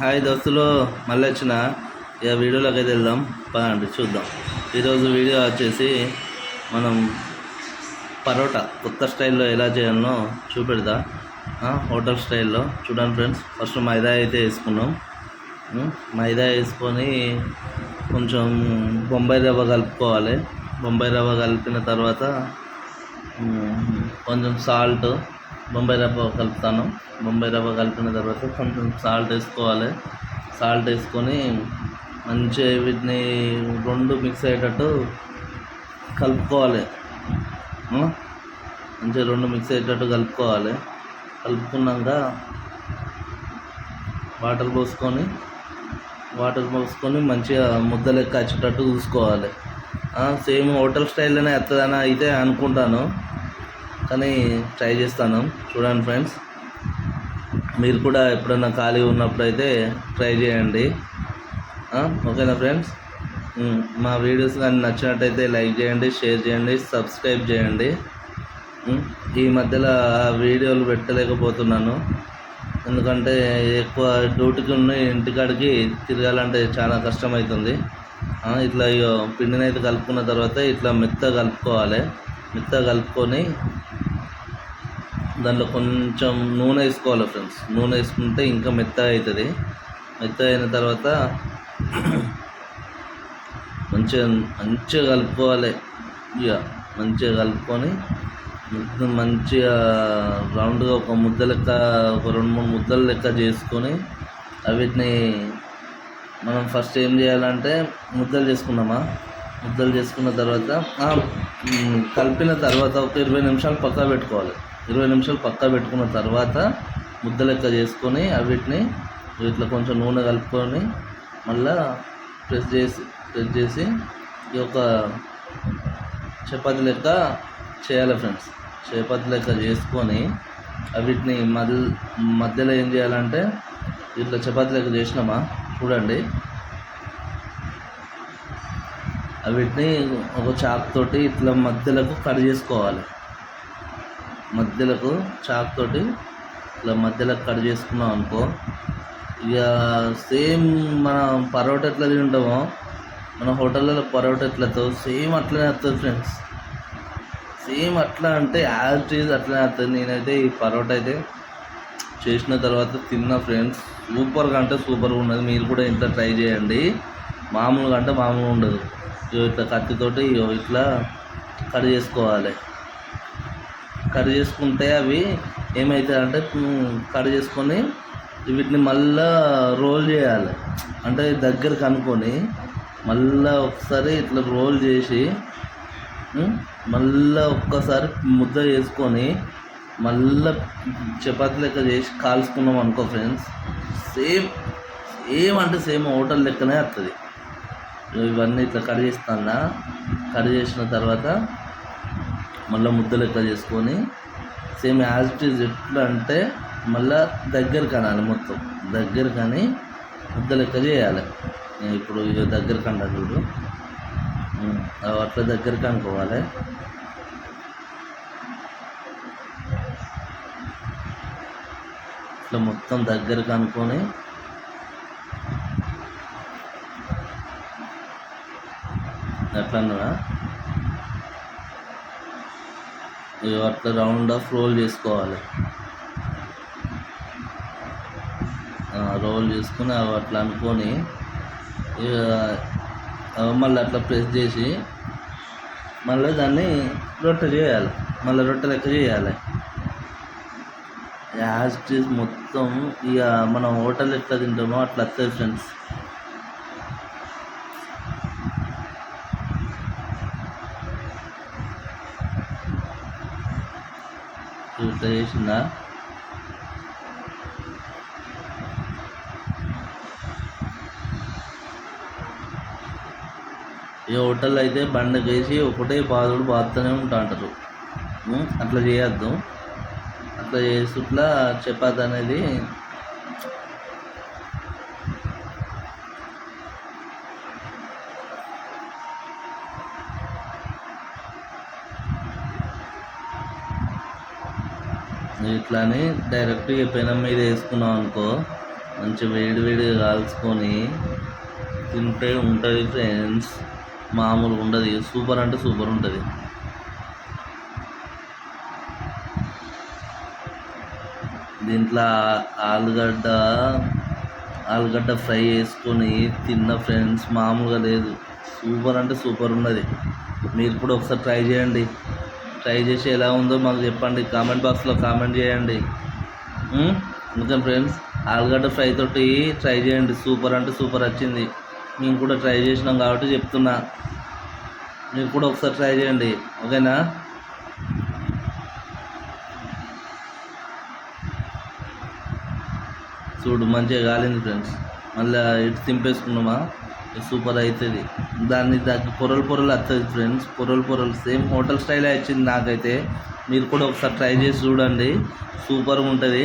Hi దోస్తులు మళ్ళీ వచ్చిన ఇక వీడియోలోకి అయితే వెళ్దాం. పదండి చూద్దాం. ఈరోజు వీడియో వచ్చేసి మనం పరోటా కొత్త స్టైల్లో ఎలా చేయాలనో చూపెడతా. హోటల్ స్టైల్లో. చూడండి ఫ్రెండ్స్ ఫస్ట్ మైదా అయితే వేసుకున్నాం. మైదా వేసుకొని కొంచెం బొంబాయి రవ్వ కలుపుకోవాలి. బొంబాయి రవ్వ కలిపిన తర్వాత కొంచెం సాల్ట్ బొంబాయి రవ్వ కలుపుతాను. బొంబాయి రవ్వ కలిపిన తర్వాత కొంచెం సాల్ట్ వేసుకోవాలి. సాల్ట్ వేసుకొని మంచిగా వీటిని రెండు మిక్స్ అయ్యేటట్టు కలుపుకోవాలి. మంచిగా రెండు మిక్స్ అయ్యేటట్టు కలుపుకోవాలి. కలుపుకున్నాక వాటర్ పోసుకొని వాటర్ పోసుకొని మంచిగా ముద్ద లెక్క వచ్చేటట్టు చూసుకోవాలి సేమ్ హోటల్ స్టైల్లోనే వస్తుందని అయితే అనుకుంటాను. కానీ ట్రై చేస్తాను. చూడండి ఫ్రెండ్స్ మీరు కూడా ఎప్పుడైనా ఖాళీ ఉన్నప్పుడు అయితే ట్రై చేయండి ఓకేనా ఫ్రెండ్స్ మా వీడియోస్ కానీ నచ్చినట్టయితే లైక్ చేయండి షేర్ చేయండి సబ్స్క్రైబ్ చేయండి. ఈ మధ్యలో వీడియోలు పెట్టలేకపోతున్నాను. ఎందుకంటే ఎక్కువ డ్యూటీకి ఉన్న ఇంటికాడికి తిరగాలంటే చాలా కష్టమవుతుంది. ఇట్లా ఇగో పిండిని అయితే కలుపుకున్న తర్వాత ఇట్లా మెత్త కలుపుకోవాలి. మిగతా కలుపుకొని దాంట్లో కొంచెం నూనె వేసుకోవాలి ఫ్రెండ్స్. నూనె వేసుకుంటే ఇంకా మెత్త అవుతుంది. మెత్త అయిన తర్వాత మంచిగా మంచిగా కలుపుకోవాలి. ఇక మంచిగా కలుపుకొని ముద్ద మంచిగా రౌండ్గా ఒక ముద్ద లెక్క ఒక రెండు మూడు ముద్దలు లెక్క చేసుకొని వీటిని మనం ఫస్ట్ ఏం చేయాలంటే ముద్దలు చేసుకున్నామా ముద్దలు చేసుకున్న తర్వాత కలిపిన తర్వాత ఒక ఇరవై నిమిషాలు పక్కా పెట్టుకోవాలి. ఇరవై నిమిషాలు పక్కా పెట్టుకున్న తర్వాత ముద్ద లెక్క చేసుకొని అవిటిని ఇట్లా కొంచెం నూనె కలుపుకొని మళ్ళా ప్రెస్ చేసి ప్రెస్ చేసి ఈ యొక్క చపాతీ లెక్క చేయాలి ఫ్రెండ్స్ చపాతి లెక్క చేసుకొని అవిటిని మధ్య మధ్యలో ఏం చేయాలంటే ఇట్లా చపాతీ లెక్క చేసినామా? చూడండి. వీటిని ఒక చాక్ తోటి ఇట్లా మధ్యలకు కట్ చేసుకోవాలి. మధ్యలకు చాక్ తోటి ఇట్లా మధ్యలకు కట్ చేసుకున్నాం అనుకో ఇక సేమ్ మన పరోటా ఎట్లా తింటామో మన హోటల్లో పరోటా ఎట్లతో సేమ్ అట్లనే వస్తుంది ఫ్రెండ్స్. సేమ్ అట్లా అంటే యాజ్ చీజ్ అట్లనే వస్తుంది నేనైతే ఈ పరోటా అయితే చేసిన తర్వాత తిన్న ఫ్రెండ్స్ సూపర్గా అంటే సూపర్గా ఉన్నది మీరు కూడా ఇంట్లో ట్రై చేయండి. మామూలుగా అంటే మామూలుగా ఉండదు. ఇట్లా కత్తితోటి ఇగో ఇట్లా కట్ చేసుకోవాలి. కట్ చేసుకుంటే అవి ఏమవుతాయి అంటే కట్ చేసుకొని వీటిని మళ్ళా రోల్ చేయాలి. అంటే దగ్గర అనుకొని మళ్ళా ఒకసారి ఇట్లా రోల్ చేసి మళ్ళా ఒక్కసారి ముద్ద చేసుకొని మళ్ళా చపాతీ లెక్క చేసి కాల్చుకున్నాం అనుకో ఫ్రెండ్స్ సేమ్ సేమ్ అంటే సేమ్ హోటల్ లెక్కనే వస్తుంది ఇవన్నీ ఇట్లా కట్ చేస్తానా? కట్ చేసిన తర్వాత మళ్ళీ ముద్ద లెక్క చేసుకొని సేమ్ యాజ్ ఇట్ ఈజ్ ఎట్లా అంటే మళ్ళీ దగ్గర కనాలి మొత్తం. దగ్గర కానీ ముద్ద లెక్క చేయాలి? ఇప్పుడు దగ్గర కండా చూడు. అట్లా దగ్గర కనుకోవాలి ఇట్లా మొత్తం దగ్గర కనుక్కొని ఎట్లన్నా అట్లా రౌండ్ ఆఫ్ రోల్ చేసుకోవాలి. రోల్ చేసుకుని అవి అట్లా అనుకొని ఇక అవి మళ్ళీ అట్లా ప్రెస్ చేసి మళ్ళీ దాన్ని రొట్టె చేయాలి. మళ్ళీ రొట్టె లెక్క చేయాలి. యాజ్ మొత్తం ఇక మనం హోటల్ ఎట్లా తింటామో అట్లా వస్తుంది ఫ్రెండ్స్. ఇట్లా చేసిందా ఈ హోటల్ అయితే బండకేసి వేసి ఒకటే బాధుడు బాదుతూనే ఉంటా అంటారు అట్లా చేయొద్దు. అట్లా చేసుట్లా చపాతి అనేది ఇట్లానే డైరెక్ట్గా పెనం మీద వేసుకున్నాం అనుకో మంచి వేడి వేడిగా కాల్చుకొని తింటే ఉంటుంది ఫ్రెండ్స్ మామూలుగా ఉండదు సూపర్ అంటే సూపర్ ఉంటుంది. దీంట్లో ఆలుగడ్డ ఆలుగడ్డ ఫ్రై చేసుకొని తిన్న ఫ్రెండ్స్ మామూలుగా లేదు. సూపర్ అంటే సూపర్ ఉన్నది. మీరు కూడా ఒకసారి ట్రై చేయండి. ట్రై చేసి ఎలా ఉందో మాకు చెప్పండి. కామెంట్ బాక్స్లో కామెంట్ చేయండి. అందుకని ఫ్రెండ్స్ ఆలుగడ్డ ఫ్రై తోటి ట్రై చేయండి. సూపర్ అంటే సూపర్ వచ్చింది. మేము కూడా ట్రై చేసినాం కాబట్టి చెప్తున్నా. మీరు కూడా ఒకసారి ట్రై చేయండి. ఓకేనా చూడు మంచిగా కాలింది ఫ్రెండ్స్ మళ్ళీ ఇటు తింపేసుకున్నామా సూపర్ అవుతుంది. దాన్ని దానికి పొరలు పొరలు వస్తుంది ఫ్రెండ్స్ పొరలు పొరలు. సేమ్ హోటల్ స్టైలే వచ్చింది నాకైతే. మీరు కూడా ఒకసారి ట్రై చేసి చూడండి. సూపర్గా ఉంటుంది.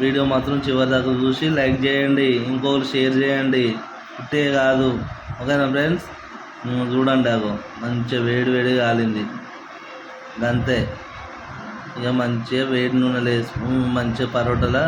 వీడియో మాత్రం చివరి దాకా చూసి లైక్ చేయండి. ఇంకొకరు షేర్ చేయండి. ఇట్టే కాదు. ఓకేనా ఫ్రెండ్స్ చూడండి అగో. మంచిగా వేడి వేడి కాలింది. అంతే ఇక మంచిగా వేడి నూనెలు వేసుకుని మంచిగా పరోటాల?